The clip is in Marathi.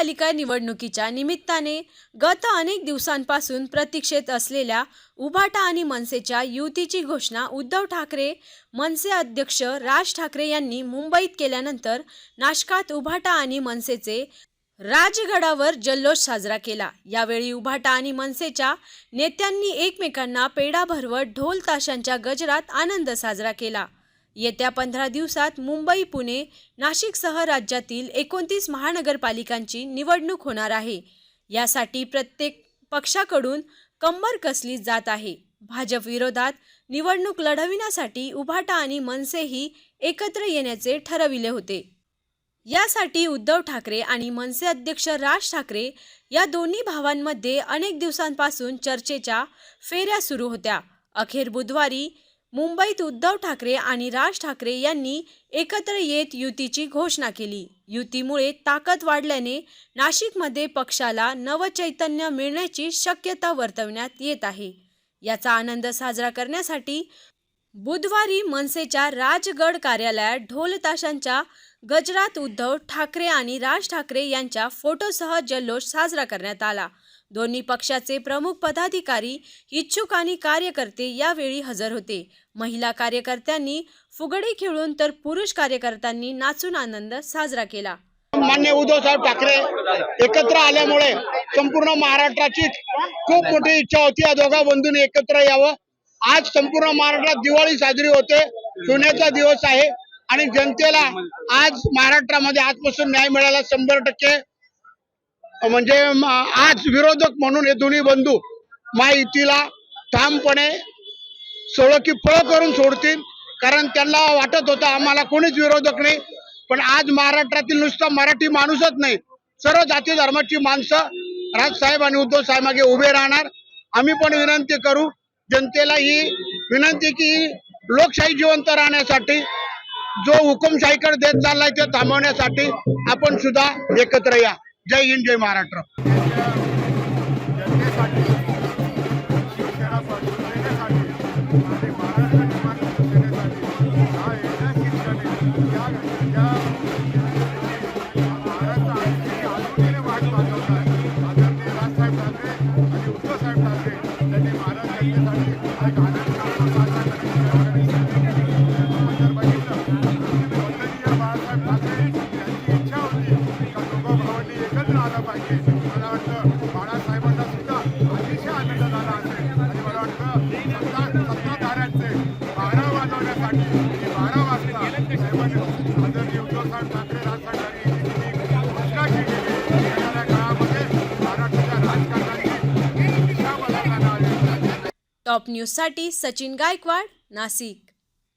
महापालिका निवडणुकीच्या निमित्ताने गत अनेक दिवसांपासून प्रतीक्षेत असलेल्या उभाटा आणि मनसेच्या युतीची घोषणा उद्धव ठाकरे मनसे अध्यक्ष राज ठाकरे यांनी मुंबईत केल्यानंतर नाशकात उभाटा आणि मनसेचे राजगडावर जल्लोष साजरा केला. यावेळी उभाटा आणि मनसेच्या नेत्यांनी एकमेकांना पेढा भरवत ढोल ताशांच्या गजरात आनंद साजरा केला. येत्या पंधरा दिवसात मुंबई पुणे नाशिकसह राज्यातील एकोणतीस महानगरपालिकांची निवडणूक होणार आहे. यासाठी प्रत्येक पक्षाकडून कंबर कसली जात आहे. भाजप विरोधात निवडणूक लढविण्यासाठी उभाटा आणि मनसेही एकत्र येण्याचे ठरविले होते. यासाठी उद्धव ठाकरे आणि मनसे अध्यक्ष राज ठाकरे या दोन्ही भावांमध्ये अनेक दिवसांपासून चर्चेच्या फेऱ्या सुरू होत्या. अखेर बुधवारी मुंबईत उद्धव ठाकरे आणि राज ठाकरे यांनी एकत्र येत युतीची घोषणा केली. युतीमुळे ताकद वाढल्याने नाशिकमध्ये पक्षाला नवचैतन्य मिळण्याची शक्यता वर्तवण्यात येत आहे. याचा आनंद साजरा करण्यासाठी बुधवारी मनसेच्या राजगड कार्यालयात ढोलताशांच्या गजरात उद्धव ठाकरे आणि राज ठाकरे यांच्या फोटोसह जल्लोष साजरा करण्यात आला. दोन्ही पक्षाचे प्रमुख पदाधिकारी इच्छुक आणि कार्यकर्ते यावेळी हजर होते. महिला कार्यकर्त्यांनी फुगडी खेळून तर पुरुष कार्यकर्त्यांनी नाचून आनंद साजरा केला. मान्य उद्धव साहेब ठाकरे एकत्र आल्यामुळे संपूर्ण महाराष्ट्राची खूप मोठी इच्छा होती. या दोघा बंधूंनी एकत्र यावं. आज संपूर्ण महाराष्ट्रात दिवाळी साजरी होते. सोन्याचा दिवस आहे. आणि जनतेला आज महाराष्ट्रामध्ये आजपासून न्याय मिळाला शंभर टक्के. म्हणजे आज विरोधक म्हणून हे दोन्ही बंधू माहितीला ठामपणे सोळकी फळ करून सोडतील. कारण त्यांना वाटत होतं आम्हाला कोणीच विरोधक नाही. पण आज महाराष्ट्रातील नुसतं मराठी माणूसच नाही. सर्व जाती धर्माची माणसं राजसाहेब आणि उद्धव साहेबागे उभे राहणार. आम्ही पण विनंती करू जनतेला ही विनंती की लोकशाही जिवंत राहण्यासाठी जो हुकुमशाहीकडे देत चाललाय ते थांबवण्यासाठी आपण सुद्धा एकत्र या. जय हिंद जय महाराष्ट्र. जनतेसाठी शिवसेना शिवसेनेसाठी आणि महाराष्ट्र निर्माण ठाकरे हा ऐतिहासिक एकत्र पाहिजे. मला वाटतं बाळासाहेबांना सुद्धा अतिशय आनंद झाला असेल. आणि मला वाटतं सत्ताधाऱ्यांचे बारा वाजवण्यासाठी बारा वाजता साहेबांनी आदरणीय उद्धवसाहेब ठाकरे राजसाहेब यांनी घोषणा येणाऱ्या काळामध्ये महाराष्ट्राच्या राजकारणाची दिशा टॉप न्यूजसाठी सचिन गायकवाड नाशिक.